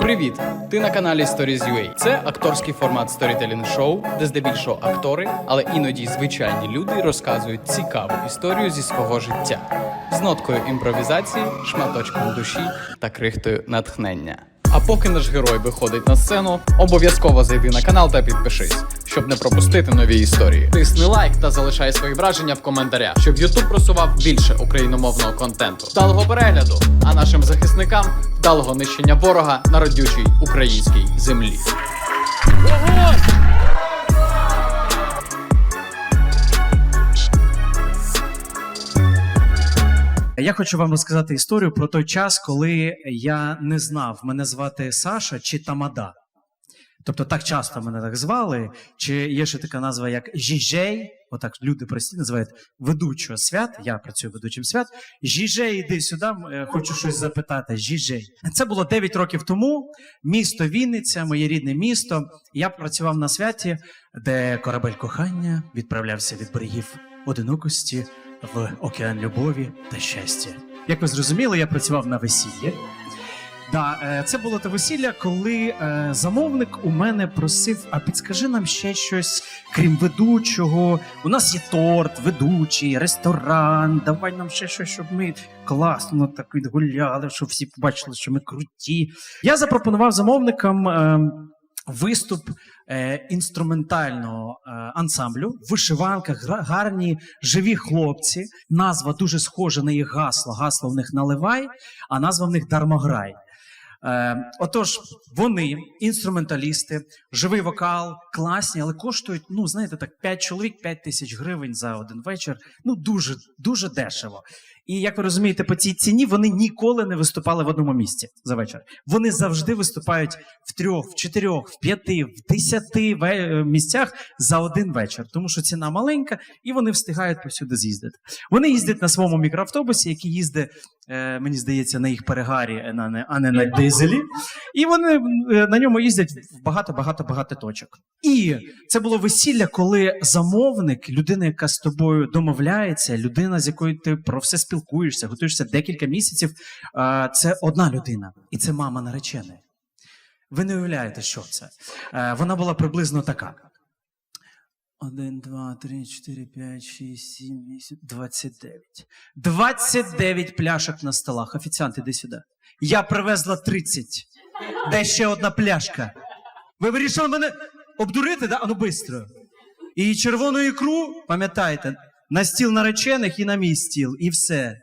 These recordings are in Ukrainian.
Привіт! Ти на каналі Stories.ua. Це акторський формат сторітелінг шоу, де здебільшого актори, але іноді звичайні люди розказують цікаву історію зі свого життя з ноткою імпровізації, шматочком душі та крихтою натхнення. А поки наш герой виходить на сцену, обов'язково зайди на канал та підпишись, щоб не пропустити нові історії. Тисни лайк та залишай свої враження в коментарях, щоб YouTube просував більше україномовного контенту. Вдалого перегляду, а нашим захисникам вдалого нищення ворога на родючій українській землі. Я хочу вам розказати історію про той час, коли я не знав, мене звати Саша чи Тамада. Тобто так часто мене так звали, чи є ще така назва, як Жіжей, отак люди прості називають ведучого свят. Я працюю ведучим свят. Жіжей, іди сюди, е, хочу щось запитати. Жіжей. Це було 9 років тому. Місто Вінниця, моє рідне місто. Я працював на святі, де корабель кохання відправлявся від берегів одинокості в океан любові та щастя. Як ви зрозуміли, я працював на весіллі. Да, е, це було те весілля, коли е, замовник у мене просив: а підскажи нам ще щось, крім ведучого. У нас є торт, ведучий, ресторан. Давай нам ще щось, щоб ми класно так відгуляли, щоб всі побачили, що ми круті. Я запропонував замовникам. Е, Виступ е, інструментального е, ансамблю в вишиванках, гарні живі хлопці. Назва дуже схожа на їх гасло. Гасло в них наливай, а назва в них дармограй. Е, отож, вони, інструменталісти, живий вокал, класні, але коштують, ну, знаєте, так, 5 чоловік, 5 тисяч гривень за один вечір. Ну, дуже, дуже дешево. І як ви розумієте, по цій ціні вони ніколи не виступали в одному місці за вечір. Вони завжди виступають в трьох, в чотирьох, в п'яти, в десяти місцях за один вечір, тому що ціна маленька, і вони встигають повсюди з'їздити. Вони їздять на своєму мікроавтобусі, який їздить, е, мені здається, на їх перегарі, е, а не на дизелі. І вони е, на ньому їздять в багато, багато, багато точок. І це було весілля, коли замовник, людина, яка з тобою домовляється, людина, з якою ти про все спілкуєшся, готуєшся декілька місяців. Це одна людина, і це мама нареченої. Ви не уявляєте, що це. Вона була приблизно така. Один, два, три, чотири, п'ять, шість, сім, вісім, двадцять дев'ять. Двадцять дев'ять пляшок на столах. Офіціант, іди сюди. Я привезла 30. Де ще одна пляшка? Ви вирішили мене обдурити, да? Ану бистро. І червону ікру, пам'ятайте, на стіл наречених і на мій стіл, і все.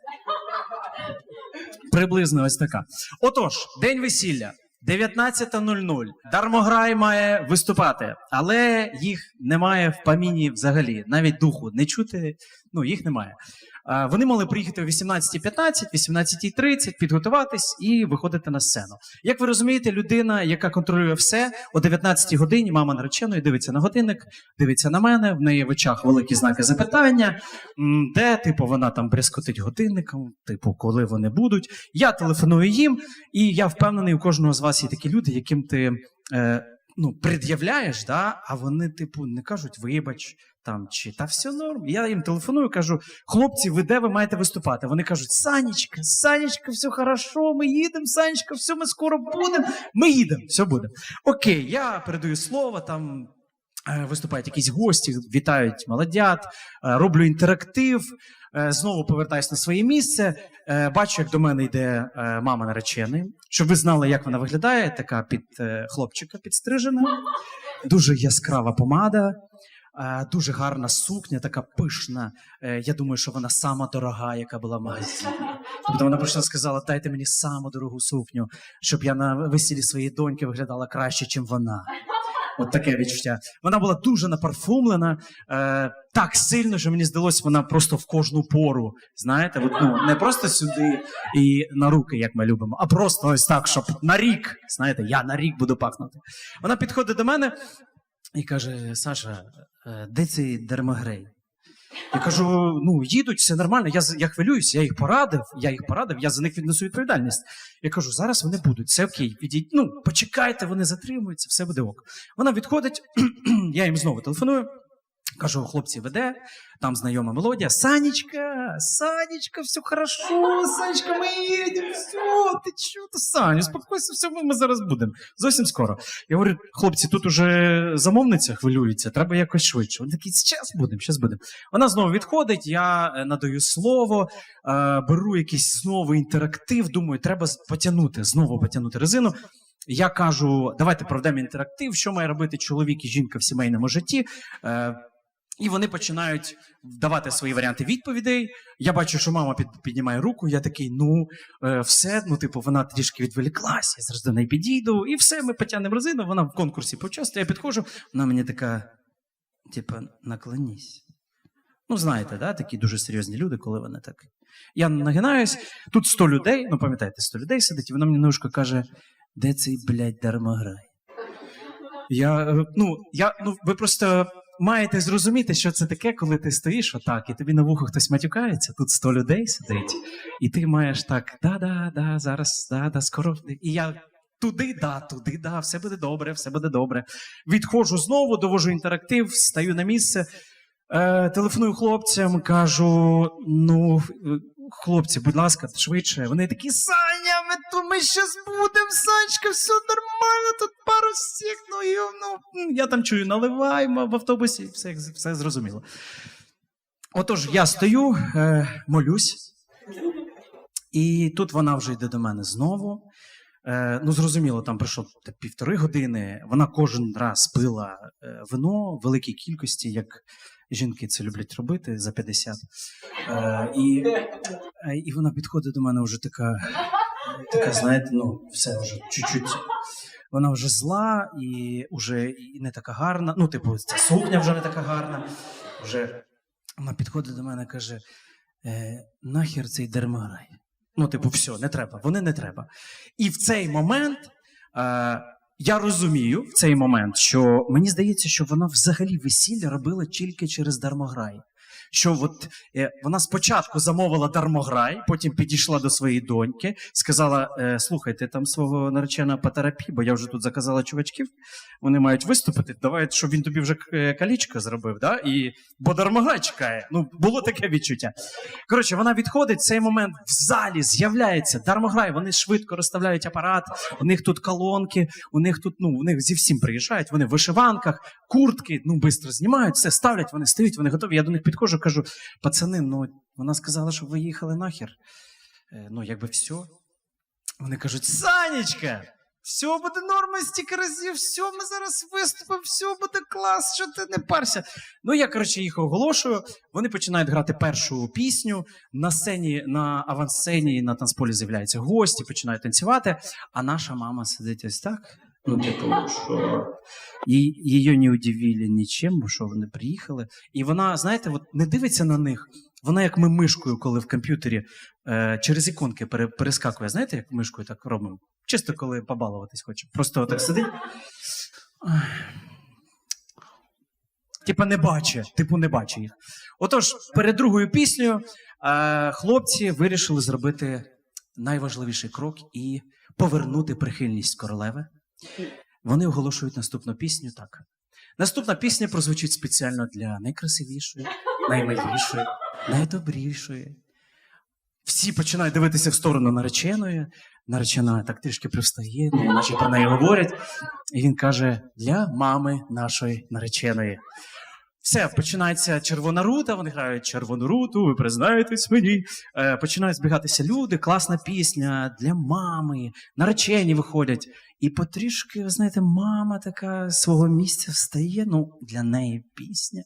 Приблизно ось така. Отож, день весілля. 19.00. Дармограй має виступати, але їх немає в паміні взагалі, навіть духу не чути. Ну їх немає. А, Вони мали приїхати о 18.15, 18.30, підготуватись і виходити на сцену. Як ви розумієте, людина, яка контролює все, о 19 годині мама нареченої дивиться на годинник, дивиться на мене. В неї в очах великі знаки запитання. Де, типу, вона там брязкотить годинником, типу, коли вони будуть. Я телефоную їм, і я впевнений, у кожного з вас є такі люди, яким ти. Е, Ну, пред'являєш, да, а вони, типу, не кажуть, вибач, там чи та все норм. Я їм телефоную, кажу: хлопці, ви де ви маєте виступати? Вони кажуть: Санечка, Санечка, все хорошо, ми їдемо, Санечка, все, ми скоро будемо. Ми їдемо, все буде. Окей, я передаю слово там. е, Виступають якісь гості, вітають молодят, е, роблю інтерактив, знову повертаюсь на своє місце. е, Бачу, як до мене йде е, мама нареченої. Щоб ви знали, як вона виглядає, така під е, хлопчика підстрижена, дуже яскрава помада, е, дуже гарна сукня, така пишна. Е, Я думаю, що вона сама дорога, яка була магазині. Тобто вона прийшла сказала: дайте мені саму дорогу сукню, щоб я на весіллі своєї доньки виглядала краще, ніж вона. От таке відчуття. Вона була дуже напарфумлена, е, так сильно, що мені здалося, вона просто в кожну пору. Знаєте, от, ну, не просто сюди і на руки, як ми любимо, а просто ось так, щоб на рік. Знаєте, я на рік буду пахнути. Вона підходить до мене і каже: Саша, е, де цей дермагрей? Я кажу: ну, їдуть, все нормально. Я, я хвилююся, я їх порадив, я їх порадив, я за них віднесу відповідальність. Я кажу, зараз вони будуть, все окей, підіть. Ну, почекайте, вони затримуються, все буде ок. Вона відходить, я їм знову телефоную. Кажу, хлопці, веде, там знайома мелодія. Санечка, Санечка, все хорошо, Санечка, ми їдемо, все, ти чого ти, Саня, успокойся, все, ми зараз будемо. Зовсім скоро. Я говорю, хлопці, тут уже замовниця хвилюється, треба якось швидше. Вони такі, зараз будемо, зараз будемо. Вона знову відходить, я е, надаю слово, е, беру якийсь знову інтерактив, думаю, треба потягнути, знову потягнути резину. Я кажу, давайте проведемо інтерактив, що має робити чоловік і жінка в сімейному житті. І вони починають давати свої варіанти відповідей. Я бачу, що мама під, піднімає руку. Я такий, ну, е, все, ну, типу, вона трішки відволіклась, я зараз до неї підійду, і все, ми потягнемо резину, вона в конкурсі почасти, я підходжу, вона мені така, типу, наклонісь. Ну, знаєте, да, такі дуже серйозні люди, коли вони так. Я нагинаюсь, тут 100 людей, ну пам'ятаєте, 100 людей сидить, і вона мені на ушко каже, де цей, блядь, дармограй? Я, е, ну, я, ну, ви просто маєте зрозуміти, що це таке, коли ти стоїш отак, і тобі на вухо хтось матюкається, тут 100 людей сидить, і ти маєш так, да-да, да, зараз, да, да, скоро. І я туди, да, туди, да, все буде добре, все буде добре. Відходжу знову, довожу інтерактив, стаю на місце, е, телефоную хлопцям, кажу: ну, хлопці, будь ласка, швидше. Вони такі, Саня, ми то ми щас будемо, Санечка, все нормально, тут пару всіх, ну, і, ну, я там чую, наливаємо в автобусі, все, все зрозуміло. Отож, я стою, е, молюсь, і тут вона вже йде до мене знову. Е, ну, зрозуміло, там пройшло півтори години. Вона кожен раз пила е, вино в великій кількості, як жінки це люблять робити за 50. Е, і, е, і вона підходить до мене вже така, така, знаєте, ну, все вже чуть-чуть. Вона вже зла і вже і не така гарна. Ну, типу, ця сукня вже не така гарна. Вже вона підходить до мене і каже: е, нахер цей дермаграй. Ну, типу, все, не треба, вони не треба. І в цей момент е, я розумію в цей момент, що мені здається, що вона взагалі весілля робила тільки через дармограй. Що от е, вона спочатку замовила дармограй, потім підійшла до своєї доньки, сказала: е, слухайте, там свого наречена по терапії, бо я вже тут заказала чувачків, вони мають виступити. Давай, щоб він тобі вже е, калічко зробив, да? і бо дармограй чекає. Ну, було таке відчуття. Коротше, вона відходить цей момент в залі з'являється дармограй. Вони швидко розставляють апарат. У них тут колонки, у них тут, ну, у них зі всім приїжджають. Вони в вишиванках, куртки, ну, швидко знімають, все ставлять, вони стоять, вони готові. Я до них підходжу, кажу: пацани, ну вона сказала, щоб ви їхали нахер. Е, ну, якби все. Вони кажуть: Санечка! Все буде норма, стільки разів, все, ми зараз виступимо, все буде клас, що ти не парся. Ну, я, коротше, їх оголошую. Вони починають грати першу пісню. На сцені, на авансцені, на танцполі з'являються гості, починають танцювати. А наша мама сидить ось так. Ну, типу, що і її не удивили нічим, бо що вони приїхали. І вона, знаєте, от не дивиться на них. Вона як ми мишкою, коли в комп'ютері е, через іконки пере, перескакує. Знаєте, як мишкою так робимо? Чисто коли побалуватись хоче. Просто отак сидить. Типа не бачить, типу не бачить їх. Отож, перед другою піснею е, хлопці вирішили зробити найважливіший крок і повернути прихильність королеви. Вони оголошують наступну пісню так. Наступна пісня прозвучить спеціально для найкрасивішої, наймилішої, найдобрішої. Всі починають дивитися в сторону нареченої. Наречена так трішки привстає, ну, наче про неї говорять. І він каже: для мами нашої нареченої. Все, починається червона рута, вони грають червону руту, ви признаєтесь мені. Е, починають збігатися люди, класна пісня для мами, наречені виходять. І потрішки, ви знаєте, мама така свого місця встає. Ну, для неї пісня.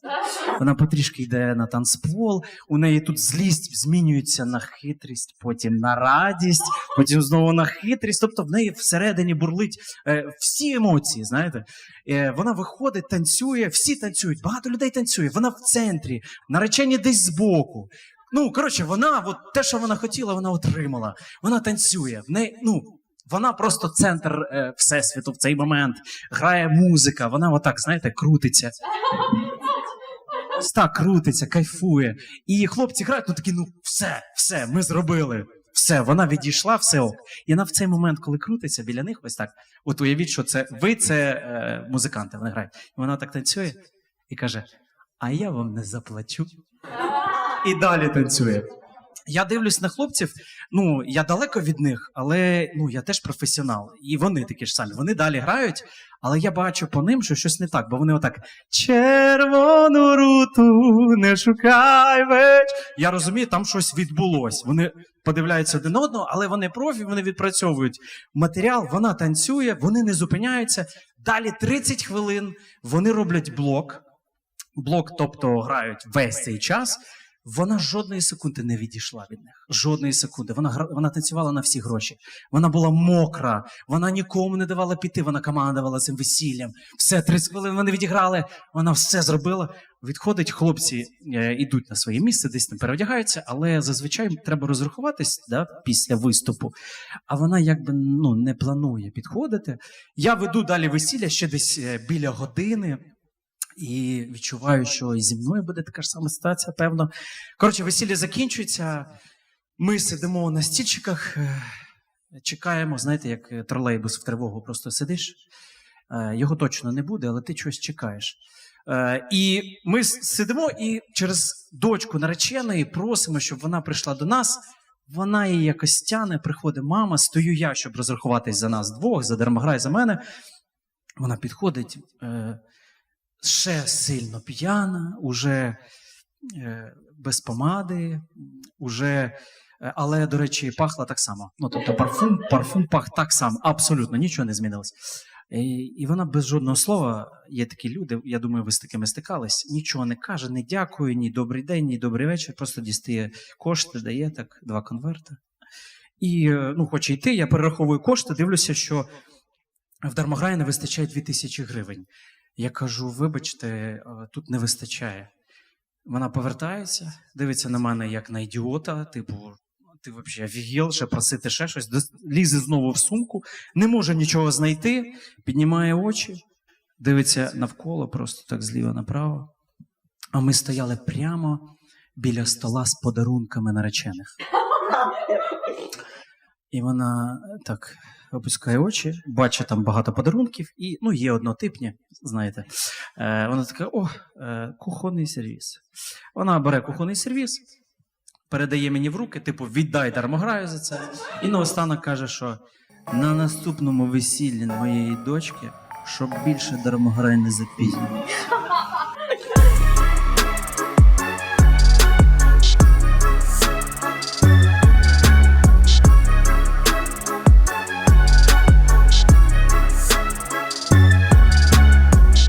Вона потрішки йде на танцпол. У неї тут злість змінюється на хитрість, потім на радість, потім знову на хитрість. Тобто в неї всередині бурлить е, всі емоції, знаєте. Е, вона виходить, танцює, всі танцюють, багато людей танцює. Вона в центрі, наречені десь збоку. Ну, коротше, вона, от те, що вона хотіла, вона отримала. Вона танцює. В неї, ну, вона просто центр е, всесвіту в цей момент. Грає музика, вона отак, знаєте, крутиться. Ось так крутиться, кайфує. І хлопці грають, ну такі, ну все, все, ми зробили. Все, вона відійшла, все ок. І вона в цей момент, коли крутиться біля них, ось так. От уявіть, що це ви це е, музиканти, вони грають. І вона так танцює і каже: а я вам не заплачу. І далі танцює. Я дивлюсь на хлопців. Ну, я далеко від них, але ну, я теж професіонал. І вони такі ж самі. Вони далі грають, але я бачу по ним, що щось не так, бо вони отак червону руту не шукай веч. Я розумію, там щось відбулось. Вони подивляються один одного, але вони профі, вони відпрацьовують матеріал, вона танцює, вони не зупиняються. Далі 30 хвилин вони роблять блок. Блок, тобто грають весь цей час. Вона жодної секунди не відійшла від них. Жодної секунди. Вона вона танцювала на всі гроші. Вона була мокра, вона нікому не давала піти. Вона командувала цим весіллям. Все 30 хвилин вони відіграли. Вона все зробила. Відходить, хлопці е, йдуть на своє місце, десь там переодягаються, але зазвичай треба розрахуватись да, після виступу. А вона якби ну, не планує підходити. Я веду далі весілля ще десь е, біля години. І відчуваю, що і зі мною буде така ж сама ситуація, певно. Коротше, весілля закінчується. Ми сидимо на стільчиках, е, чекаємо, знаєте, як тролейбус в тривогу, просто сидиш. Е, Його точно не буде, але ти чогось чекаєш. Е, І ми сидимо і через дочку нареченої просимо, щоб вона прийшла до нас. Вона її якось тяне, приходить мама, стою я, щоб розрахуватись за нас двох, за Дармограй, за мене. Вона підходить. Ще сильно п'яна, уже е, без помади, уже, е, але, до речі, пахла так само. Ну, тобто парфум, парфум пах так само, абсолютно нічого не змінилось. І, і вона без жодного слова, є такі люди, я думаю, ви з такими стикались, нічого не каже, не дякую, ні добрий день, ні добрий вечір, просто дістає кошти, дає так, два конверти. І е, ну, хоче йти, я перераховую кошти, дивлюся, що в Дармограї не вистачає 2000 гривень. Я кажу: вибачте, тут не вистачає. Вона повертається, дивиться на мене як на ідіота, типу, ти взагалі офігел, ще просити ще щось, лізе знову в сумку, не може нічого знайти, піднімає очі, дивиться навколо, просто так зліва направо. А ми стояли прямо біля стола з подарунками наречених. І вона так опускає очі, бачить там багато подарунків, і ну, є однотипні, знаєте. Е, вона така: о, е, кухонний сервіс. Вона бере кухонний сервіс, передає мені в руки, типу, віддай дармограю за це. І наостанок каже, що на наступному весіллі моєї дочки, щоб більше дармограй не запізнювався.